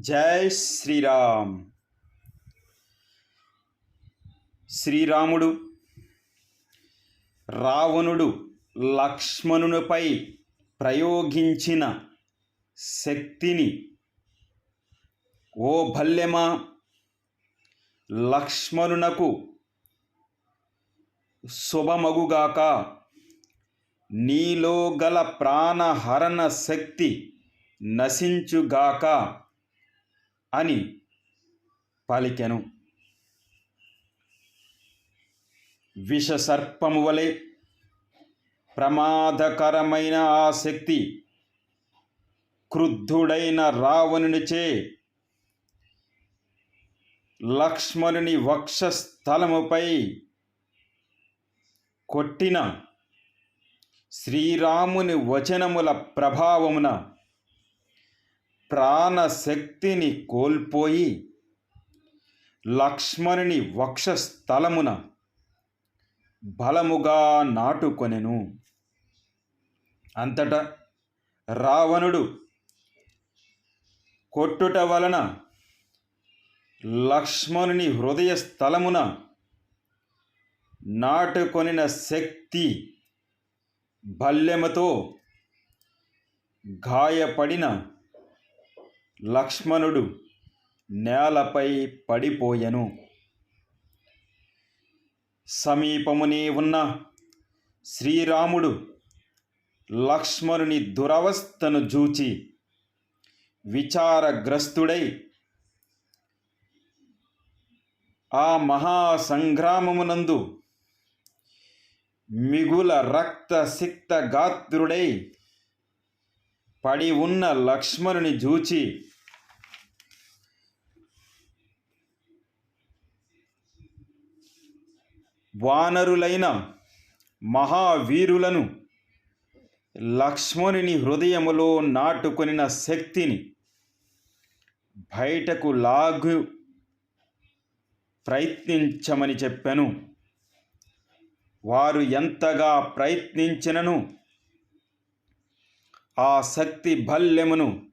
జై శ్రీరామ్. శ్రీరాముడు రావణుడు లక్ష్మణునిపై ప్రయోగించిన శక్తిని ఓ భల్లెమా లక్ష్మణునకు శుభమగుగాక నీలో గల ప్రాణహరణ శక్తి నశించుగాక. అని పలికెను విషసర్పము వలె ప్రమాదకరమైన ఆ శక్తి క్రుద్ధుడైన రావణునిచే లక్ష్మణుని వక్షస్థలముపై కొట్టిన శ్రీరాముని వచనముల ప్రభావమున ప్రాణశక్తిని కోల్పోయి లక్ష్మణుని వక్షస్థలమున బలముగా నాటుకొనెను. అంతటా రావణుడు కొట్టుట వలన లక్ష్మణుని హృదయ స్థలమున నాటుకొనిన శక్తి బల్యముతో గాయపడిన లక్ష్మణుడు నేలపై పడిపోయెను. సమీపమునే ఉన్న శ్రీరాముడు లక్ష్మణుని దురవస్థను జూచి విచారగ్రస్తుడై ఆ మహాసంగ్రామమునందు మిగుల రక్తసిక్త గాత్రుడై పడి ఉన్న లక్ష్మణుని జూచి వానరులైన మహావీరులను లక్ష్మణుని హృదయములో నాటుకొనిన శక్తిని బయటకు లాగు ప్రయత్నించమని చెప్పాను. వారు ఎంతగా ప్రయత్నించినను ఆ శక్తి భల్లెమును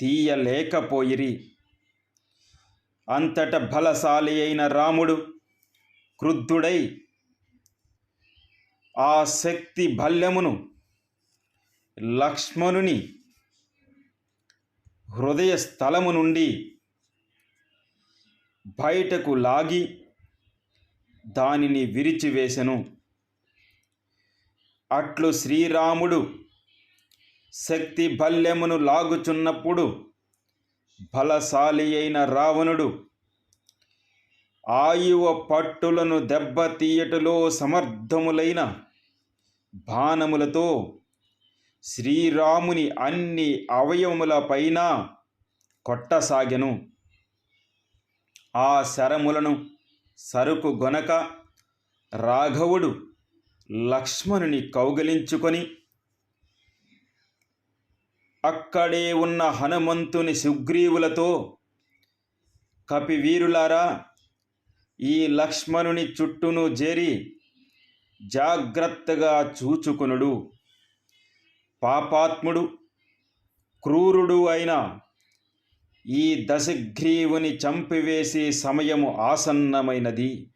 తీయలేకపోయిరి. అంతట బలశాలి అయిన రాముడు క్రుద్ధుడై ఆ శక్తి భల్లెమును లక్ష్మణుని హృదయ స్థలము నుండి బయటకు లాగి దానిని విరిచివేశెను అట్లు శ్రీరాముడు శక్తి బల్యమును లాగుచున్నప్పుడు బలశాలి అయిన రావణుడు ఆయువ పట్టులను దెబ్బతీయటలో సమర్థములైన బాణములతో శ్రీరాముని అన్ని అవయవములపైన కొట్టసాగెను. ఆ శరములను సరుకు గొనక రాఘవుడు లక్ష్మణుని కౌగలించుకొని అక్కడే ఉన్న హనుమంతుని సుగ్రీవులతో కపివీరులారా ఈ లక్ష్మణుని చుట్టూను చేరి జాగ్రత్తగా చూచుకునుడు. పాపాత్ముడు క్రూరుడు అయిన ఈ దశగ్రీవుని చంపివేసే సమయము ఆసన్నమైనది.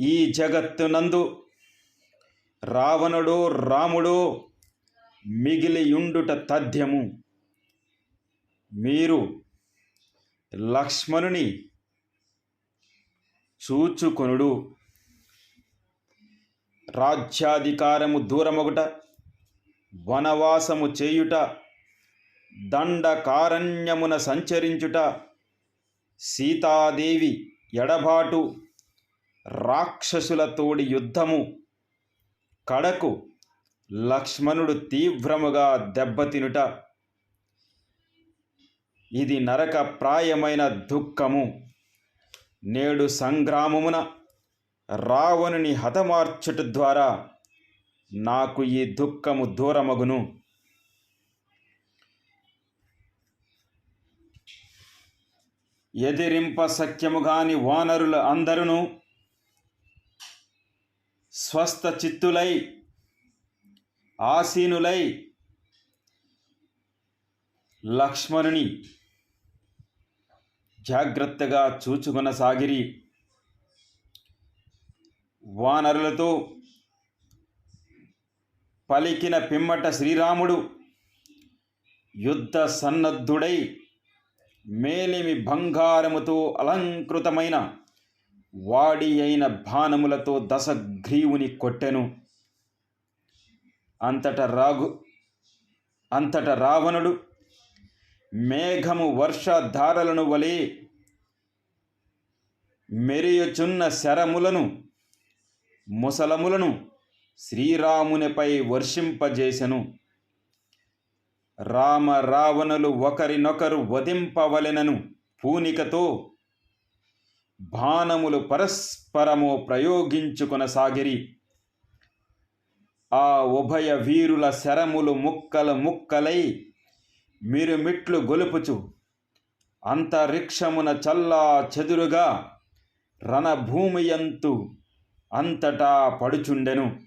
ఈ జగత్తునందు రావణుడో రాముడో మిగిలియుండుట తథ్యము. మీరు లక్ష్మణుని చూచుకొనుడు. రాజ్యాధికారము దూరమొకట వనవాసము చేయుట దండకారణ్యమున సంచరించుట సీతాదేవి ఎడబాటు రాక్షసులతోడి యుద్ధము. కడకు. లక్ష్మణుడు తీవ్రముగా దెబ్బతినుట ఇది నరక ప్రాయమైన దుఃఖము. నేడు సంగ్రామమున రావణుని హతమార్చుట ద్వారా నాకు ఈ దుఃఖము దూరమగును. ఎదిరింప సఖ్యముగాని వానరుల అందరును స్వస్థ చిత్తులై ఆసీనులై లక్ష్మణుని జాగ్రత్తగా చూచుకొనసాగిరి. వానరులతో పలికిన పిమ్మట శ్రీరాముడు యుద్ధ సన్నద్ధుడై మేలిమి బంగారముతో అలంకృతమైన వాడి అయిన బాణములతో దశగ్రీవుని కొట్టెను. అంతట రాగు అంతట రావణుడు మేఘము వర్షధారలను వలె మెరియుచున్న శరములను ముసలములను శ్రీరామునిపై వర్షింపజేసెను. రామ రావణులు ఒకరినొకరు వధింపవలెనను పూనికతో బాణములు పరస్పరము ప్రయోగించుకొనసాగిరి. ఆ ఉభయ వీరుల శరములు ముక్కలు ముక్కలై మిరుమిట్లు గొలుపుచు. అంతరిక్షమున చల్లా చెదురుగా రణభూమియంతు అంతటా పడుచుండెను.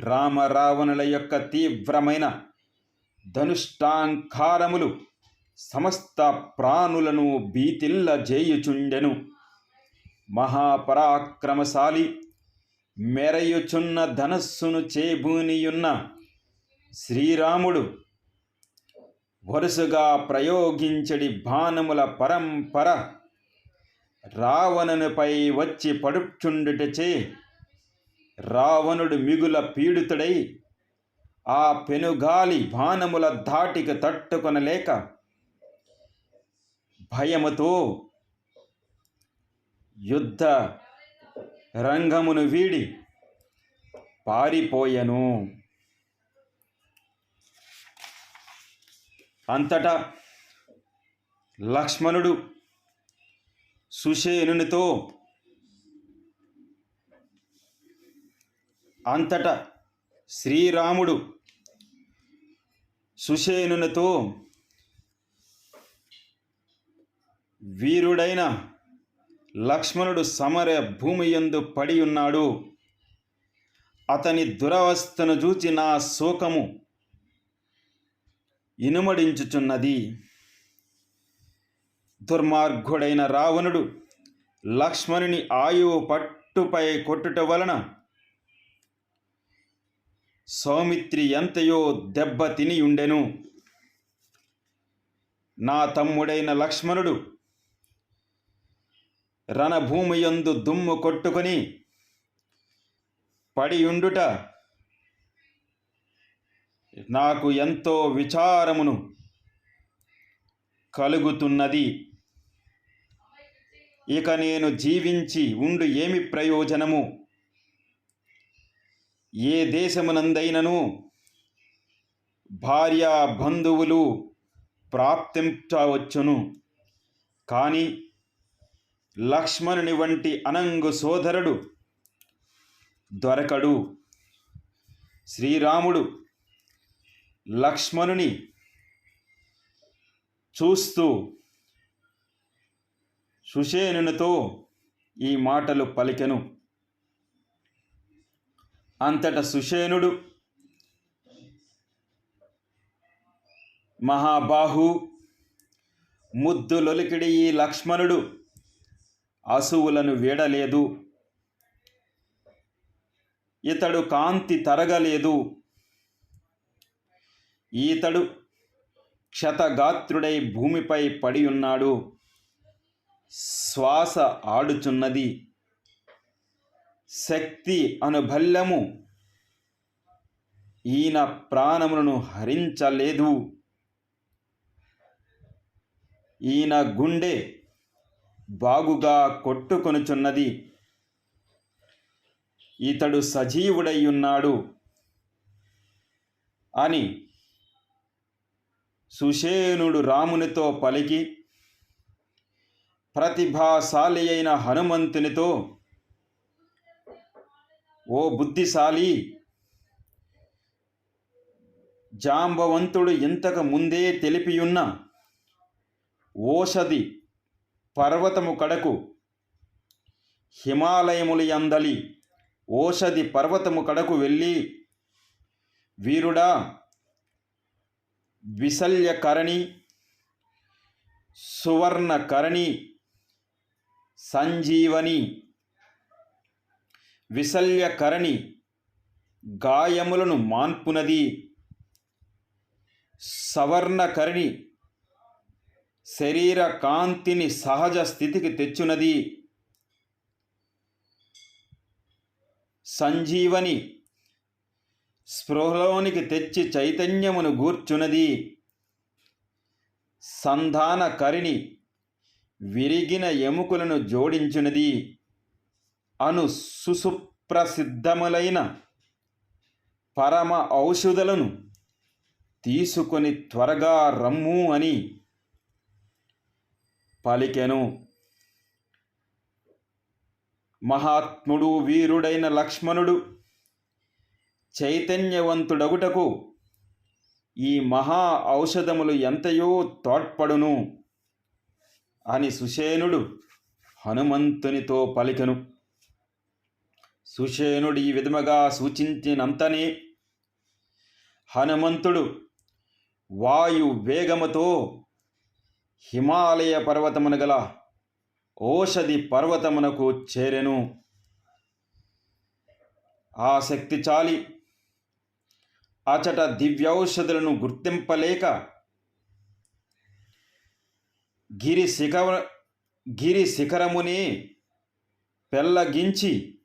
రామరావణుల యొక్క తీవ్రమైన ధనుష్టాంకారములు సమస్త ప్రాణులను భీతిల్ల జేయుచుండెను. మహాపరాక్రమశాలి మెరయుచున్న ధనస్సును చేబూనియున్న శ్రీరాముడు వరుసగా ప్రయోగించడి బాణముల పరంపర రావణునిపై వచ్చి పడుచుండుటచే రావణుడు మిగుల పీడితుడై ఆ పెనుగాలి బాణముల ధాటికి తట్టుకొనలేక భయముతో యుద్ధ రంగమును వీడి పారిపోయెను. అంతటా లక్ష్మణుడు సుషేనునితో అంతట శ్రీరాముడు సుషేనునితో వీరుడైన లక్ష్మణుడు సమర భూమి యందు పడి ఉన్నాడు. అతని దురవస్థను చూచి నా శోకము ఇనుమడించుచున్నది. దుర్మార్గుడైన రావణుడు లక్ష్మణుని ఆయువు పట్టుపై కొట్టుట వలన సౌమిత్రి ఎంతయో దెబ్బ తిని ఉండెను. నా తమ్ముడైన లక్ష్మణుడు రణభూమియందు దుమ్ము కొట్టుకొని పడియుండుట నాకు ఎంతో విచారమును కలుగుతున్నది. ఇక నేను జీవించి ఉండు ఏమి ప్రయోజనము? ఏ దేశమునందైనను భార్యా బంధువులు ప్రాప్తించవచ్చును. కానీ లక్ష్మణుని వంటి అనంగు సోదరుడు దొరకడు. శ్రీరాముడు లక్ష్మణుని చూస్తూ సుషేనునితో ఈ మాటలు పలికెను. అంతట సుషేనుడు మహాబాహు ముద్దులొలికిడి ఈ లక్ష్మణుడు అసువులను వీడలేదు. ఇతడు కాంతి తరగలేదు. ఈతడు క్షతగాత్రుడై భూమిపై పడి ఉన్నాడు శ్వాస ఆడుచున్నది. శక్తి అనుబల్యము ఈయన ప్రాణములను హరించలేదు. ఈయన గుండె బాగుగా కొట్టుకొనుచున్నది. ఇతడు సజీవుడై ఉన్నాడు అని సుషేనుడు రామునితో పలికి ప్రతిభాశాలి అయిన హనుమంతునితో ఓ బుద్ధిశాలి జాంబవంతుడు ఇంతకు ముందే తెలిపియున్న ఓషధి పర్వతము కడకు. హిమాలయములు అందలి ఓషధి పర్వతము కడకు వెళ్ళి వీరుడా విశల్యకరణి సువర్ణకరణి సంజీవని విశల్యకరణి గాయములను మాన్పునది. సవర్ణకరణి శరీర కాంతిని సహజ స్థితికి తెచ్చునది. సంజీవని స్పృహలోనికి తెచ్చి చైతన్యమును గూర్చునది. సంధానకరిణి విరిగిన ఎముకలను జోడించునది. అను సుసుప్రసిద్ధములైన పరమ ఔషధులను తీసుకొని త్వరగా రమ్ము అని పలికెను. మహాత్ముడు వీరుడైన లక్ష్మణుడు చైతన్యవంతుడగుటకు ఈ మహా ఔషధములు ఎంతయో తోడ్పడును అని సుషేనుడు హనుమంతునితో పలికెను. సుషేనుడు ఈ విధముగా సూచించినంతనే హనుమంతుడు వాయు వేగముతో హిమాలయ పర్వతమున గల ఓషధి పర్వతమునకు చేరెను. ఆ శక్తి చాలి అచట దివ్యౌషధులను గుర్తింపలేక గిరి శిఖర గిరి శిఖరముని పెల్లగించి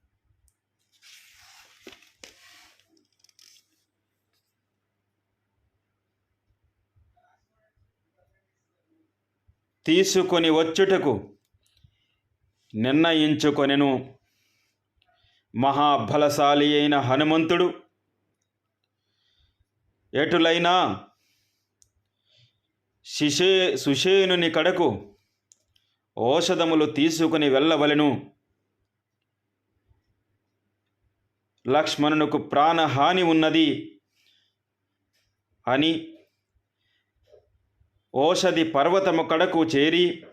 తీసుకొని వచ్చుటకు నిర్ణయించుకొనెను. మహాబలశాలి అయిన హనుమంతుడు ఎటులైనా శిషే సుషేనుని కడకు ఔషధములు తీసుకుని వెళ్ళవలెను. లక్ష్మణునకు ప్రాణహాని ఉన్నది అని ఓషధి పర్వతము కడకు చేరి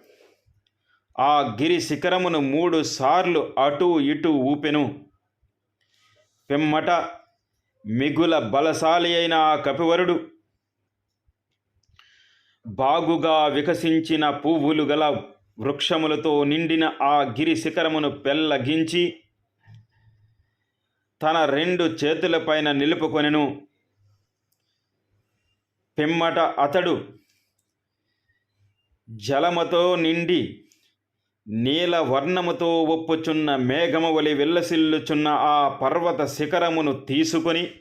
ఆ గిరి శిఖరమును మూడు సార్లు అటు ఇటు ఊపెను. పిమ్మట మిగుల బలశాలి అయిన ఆ కపివరుడు బాగుగా వికసించిన పువ్వులు గల వృక్షములతో నిండిన ఆ గిరి శిఖరమును పెల్లగించి తన రెండు చేతులపైన నిలుపుకొనెను. పిమ్మట అతడు జలముతో నిండి నీల వర్ణముతో ఒప్పుచున్న మేఘము వలి ఆ పర్వత శిఖరమును తీసుకొని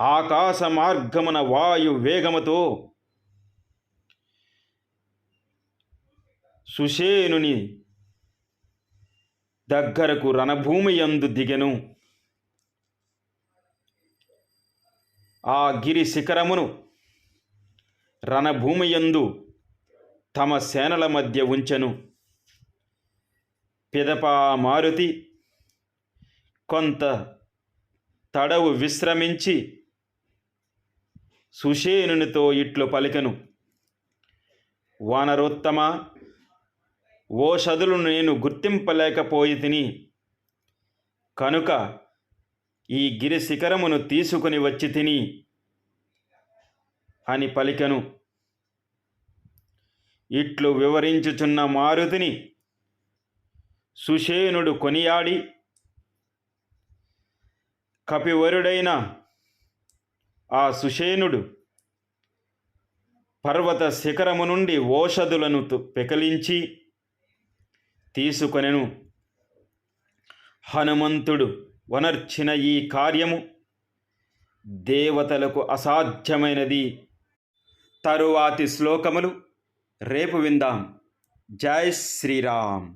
ఆకాశ మార్గమున వాయు వేగముతో సుషేనుని దగ్గరకు రణభూమి యందు దిగెను. ఆ గిరి శిఖరమును రణభూమి యందు తమ సేనల మధ్య ఉంచెను. పిదపా మారుతి కొంత తడవు విశ్రమించి సుషేనునితో ఇట్లు పలికెను. వానరోత్తమ ఓ షదులు నేను గుర్తింపలేకపోయి తిని కనుక ఈ గిరి శిఖరమును తీసుకుని వచ్చి తిని అని పలికెను. ఇట్లు వివరించుచున్న మారుతిని సుషేనుడు కొనియాడి కపివరుడైన ఆ సుషేనుడు పర్వత శిఖరము నుండి ఓషధులను పెకలించి తీసుకొనెను. హనుమంతుడు వనర్చిన ఈ కార్యము దేవతలకు అసాధ్యమైనది. తరువాతి శ్లోకములు రేపు విందాం. జై శ్రీరామ్.